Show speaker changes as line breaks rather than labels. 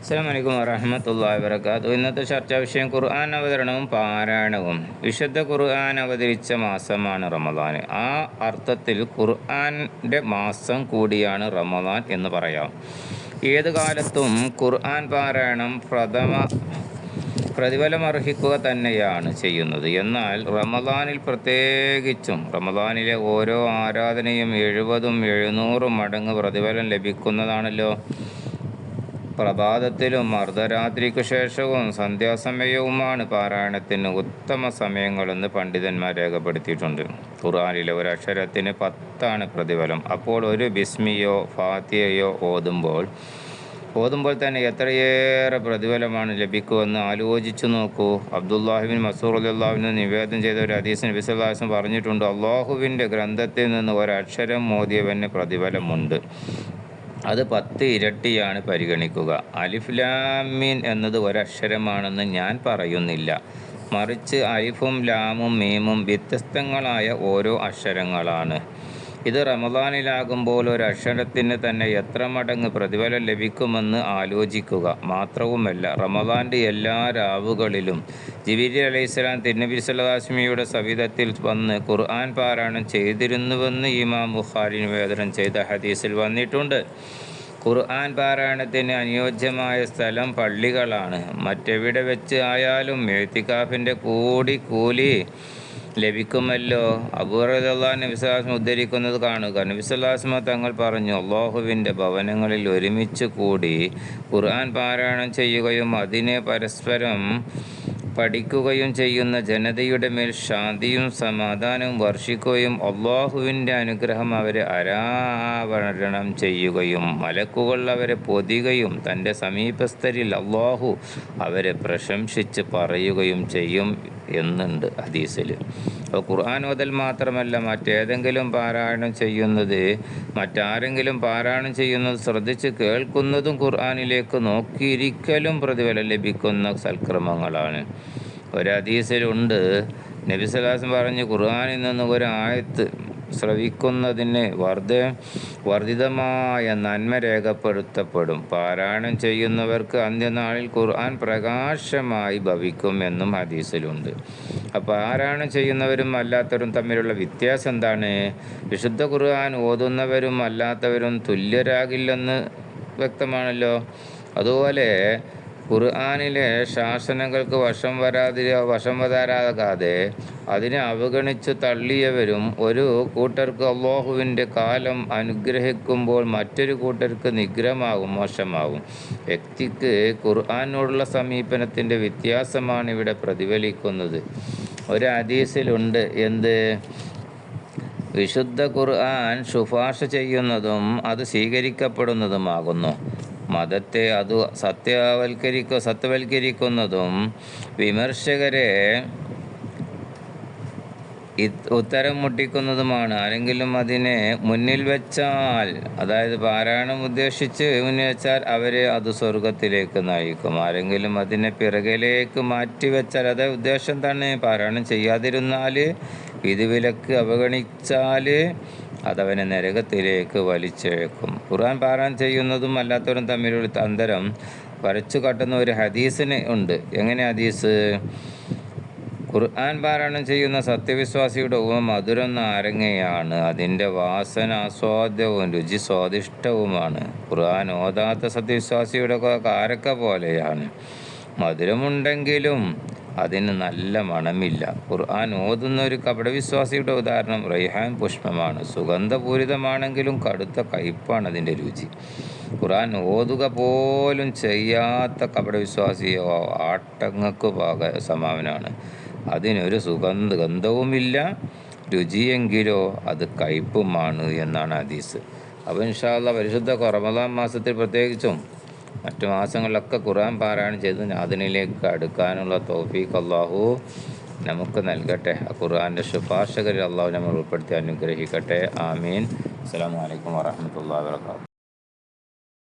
അസ്സാം വലൈക്കും വറഹമത്തല്ലാ വബർക്കാത്തു ഇന്നത്തെ ചർച്ചാ വിഷയം ഖുർആൻ അവതരണവും പാരായണവും. വിശുദ്ധ ഖുർആൻ അവതരിച്ച മാസമാണ് റമദാൻ. ആ അർത്ഥത്തിൽ ഖുർആന്റെ മാസം കൂടിയാണ് റമദാൻ എന്ന് പറയാം. ഏത് കാലത്തും ഖുർആൻ പാരായണം പ്രഥമ പ്രതിഫലമർഹിക്കുക തന്നെയാണ് ചെയ്യുന്നത്. എന്നാൽ റമദാനിൽ പ്രത്യേകിച്ചും റമദാനിലെ ഓരോ ആരാധനയും എഴുപതും എഴുന്നൂറും മടങ്ങ് പ്രതിഫലം ലഭിക്കുന്നതാണല്ലോ. പ്രഭാതത്തിലും അർദ്ധരാത്രിക്കു ശേഷവും സന്ധ്യാസമയവുമാണ് പാരായണത്തിന് ഉത്തമ സമയങ്ങളെന്ന് പണ്ഡിതന്മാർ രേഖപ്പെടുത്തിയിട്ടുണ്ട്. ഖുറാനിലെ ഒരു അക്ഷരത്തിന് പത്താണ് പ്രതിഫലം. അപ്പോൾ ഒരു ബിസ്മിയോ ഫാത്തിയയോ ഓതുമ്പോൾ ഓതുമ്പോൾ തന്നെ എത്രയേറെ പ്രതിഫലമാണ് ലഭിക്കുമെന്ന് ആലോചിച്ചു നോക്കൂ. അബ്ദുല്ലാഹിബിൻ മസൂർ അല്ലാവിന് നിവേദനം ചെയ്ത ഒരു ഹദീസ് നബിസ്വല്ലാസം പറഞ്ഞിട്ടുണ്ട്. അള്ളാഹുവിന്റെ ഗ്രന്ഥത്തിൽ നിന്ന് ഒരക്ഷരം മോദിയവന് പ്രതിഫലമുണ്ട്. അത് പത്ത് ഇരട്ടിയാണ് പരിഗണിക്കുക. അലിഫ്ലാമീൻ എന്നത് ഒരക്ഷരമാണെന്ന് ഞാൻ പറയുന്നില്ല. മറിച്ച് അലിഫും ലാമും മീമും വ്യത്യസ്തങ്ങളായ ഓരോ അക്ഷരങ്ങളാണ്. ഇത് റമദാനിലാകുമ്പോൾ ഒരു അക്ഷരത്തിന് തന്നെ എത്ര മടങ്ങ് പ്രതിഫലം ലഭിക്കുമെന്ന് ആലോചിക്കുക മാത്രവുമല്ല റമദാന്റെ എല്ലാ രാവുകളിലും ജിബിരി അലൈഹിസ്സലാം തിരുനബി സല്ലാസ്മിയുടെ സവിധത്തിൽ വന്ന് ഖുർആൻ പാരായണം ചെയ്തിരുന്നുവെന്ന് ഇമാം ബുഖാരി നിവേദനം ചെയ്ത ഹദീസിൽ വന്നിട്ടുണ്ട്. ഖുർആൻ പാരായണത്തിന് അനുയോജ്യമായ സ്ഥലം പള്ളികളാണ്. മറ്റെവിടെ വെച്ച് ആയാലും എഴുത്തിക്കാഫിന്റെ കൂടി കൂലി ലഭിക്കുമല്ലോ. അബൂറദാൻ നബിസ്ലാസ്മ ഉദ്ധരിക്കുന്നത് കാണുക. നബിസ്വല്ലാസ്മ തങ്ങൾ പറഞ്ഞു അള്ളാഹുവിന്റെ ഭവനങ്ങളിൽ ഒരുമിച്ച് കൂടി ഖുർആൻ പാരായണം ചെയ്യുകയും അതിനെ പരസ്പരം പഠിക്കുകയും ചെയ്യുന്ന ജനതയുടെ മേൽ ശാന്തിയും സമാധാനവും വർഷിക്കുകയും അള്ളാഹുവിന്റെ അനുഗ്രഹം അവരെ അരാവരണം ചെയ്യുകയും മലക്കുകൾ അവരെ പൊതികയും തന്റെ സമീപസ്ഥരിൽ അള്ളാഹു അവരെ പ്രശംസിച്ച് പറയുകയും ചെയ്യും എന്നുണ്ട് ഹദീസിൽ. അപ്പോൾ ഖുർആൻ ഓതൽ മാത്രമല്ല മറ്റേതെങ്കിലും പാരായണം ചെയ്യുന്നത് മറ്റാരെങ്കിലും പാരായണം ചെയ്യുന്നത് ശ്രദ്ധിച്ച് കേൾക്കുന്നതും ഖുർആാനിലേക്ക് നോക്കിയിരിക്കലും പ്രതിഫലം ലഭിക്കുന്ന സൽക്രമങ്ങളാണ്. ഒരു ഹദീസിലുണ്ട് നബിസലാസം പറഞ്ഞ് ഖുർആാനിൽ നിന്ന് ഒരു ആയത്ത് ശ്രവിക്കുന്നതിന് വർദ്ധ വർദ്ധിതമായ നന്മ രേഖപ്പെടുത്തപ്പെടും. പാരായണം ചെയ്യുന്നവർക്ക് അന്ത്യനാളിൽ ഖുർആൻ പ്രകാശമായി ഭവിക്കും എന്നും ഹദീസിലുണ്ട്. അപ്പോൾ പാരായണം ചെയ്യുന്നവരും അല്ലാത്തവരും തമ്മിലുള്ള വ്യത്യാസം എന്താണ്? വിശുദ്ധ ഖുർആൻ ഓതുന്നവരും അല്ലാത്തവരും തുല്യരാകില്ലെന്ന് വ്യക്തമാണല്ലോ. അതുപോലെ ഖുർആാനിലെ ശാസനങ്ങൾക്ക് വശം വരാതി വശം വരാതാകാതെ അതിനെ അവഗണിച്ച് തള്ളിയവരും ഒരു കൂട്ടർക്ക് അള്ളാഹുവിന്റെ കാലം അനുഗ്രഹിക്കുമ്പോൾ മറ്റൊരു കൂട്ടർക്ക് നിഗ്രഹമാകും മോശമാകും വ്യക്തിക്ക് ഖുർആാനോടുള്ള സമീപനത്തിന്റെ വ്യത്യാസമാണ് ഇവിടെ പ്രതിഫലിക്കുന്നത്. ഒരു ഹദീസിലുണ്ട് എന്ത്? വിശുദ്ധ ഖുർആൻ ശുപാർശ ചെയ്യുന്നതും അത് സ്വീകരിക്കപ്പെടുന്നതുമാകുന്നു. മതത്തെ അത് സത്യവൽക്കരിക്ക സത്യവൽക്കരിക്കുന്നതും വിമർശകരെ ഉത്തരം മുട്ടിക്കുന്നതുമാണ്. ആരെങ്കിലും അതിനെ മുന്നിൽ വെച്ചാൽ അതായത് പാരായണം ഉദ്ദേശിച്ച് മുന്നിൽ വെച്ചാൽ അവരെ അത് സ്വർഗത്തിലേക്ക് നയിക്കും. ആരെങ്കിലും അതിനെ പിറകിലേക്ക് മാറ്റി വെച്ചാൽ അതേ ഉദ്ദേശം തന്നെ. പാരായണം ചെയ്യാതിരുന്നാൽ വിധിവിലക്ക് അവഗണിച്ചാൽ അതവനെ നരകത്തിലേക്ക് വലിച്ചേക്കും ഖുർആൻ പാരായണം ചെയ്യുന്നതും അല്ലാത്തവരും തമ്മിലൊരു അന്തരം വരച്ചു കാട്ടുന്ന ഒരു ഹദീസിന് ഉണ്ട്. എങ്ങനെ ഹദീസ്? ഖുർആൻ പാരായണം ചെയ്യുന്ന സത്യവിശ്വാസിയുടെ ഉപ മധുരം നാരങ്ങയാണ്. അതിന്റെ വാസന ആസ്വാദ്യവും രുചി സ്വാദിഷ്ടവുമാണ്. ഖുർആൻ ഓതാത്ത സത്യവിശ്വാസിയുടെ കാരക്ക പോലെയാണ്. മധുരമുണ്ടെങ്കിലും അതിന് നല്ല മണമില്ല. ഖുർആൻ ഓതുന്ന ഒരു കപടവിശ്വാസിയുടെ ഉദാഹരണം റൈഹാൻ പുഷ്പമാണ്. സുഗന്ധപൂരിതമാണെങ്കിലും കടുത്ത കയ്പാണ് അതിന്റെ രുചി. ഖുർആൻ ഓതുക പോലും ചെയ്യാത്ത കപടവിശ്വാസിയോ ആട്ടങ്ങക്ക് പാക സമാവനാണ് അതിനൊരു സുഗന്ധ ഗന്ധവുമില്ല. രുചിയെങ്കിലോ അത് കയ്പുമാണ് എന്നാണ് ഹദീസ്. അപ്പോൾ ഇൻഷാല്ല പരിശുദ്ധ റമദാൻ മാസത്തിൽ പ്രത്യേകിച്ചും മറ്റു മാസങ്ങളിലൊക്കെ ഖുർആൻ പാരായണം ചെയ്ത് നാദിനിലേക്ക് അടുക്കാനുള്ള തോഫീഖ് അള്ളാഹു നമുക്ക് നൽകട്ടെ. ആ ഖുർആന്റെ ശുപാർശകരിൽ അള്ളാഹു നമ്മൾ ഉൾപ്പെടുത്തി അനുഗ്രഹിക്കട്ടെ. ആമീൻ. അസ്സാം വലൈക്കും വാഹമത്തല്ലാ വാത്തു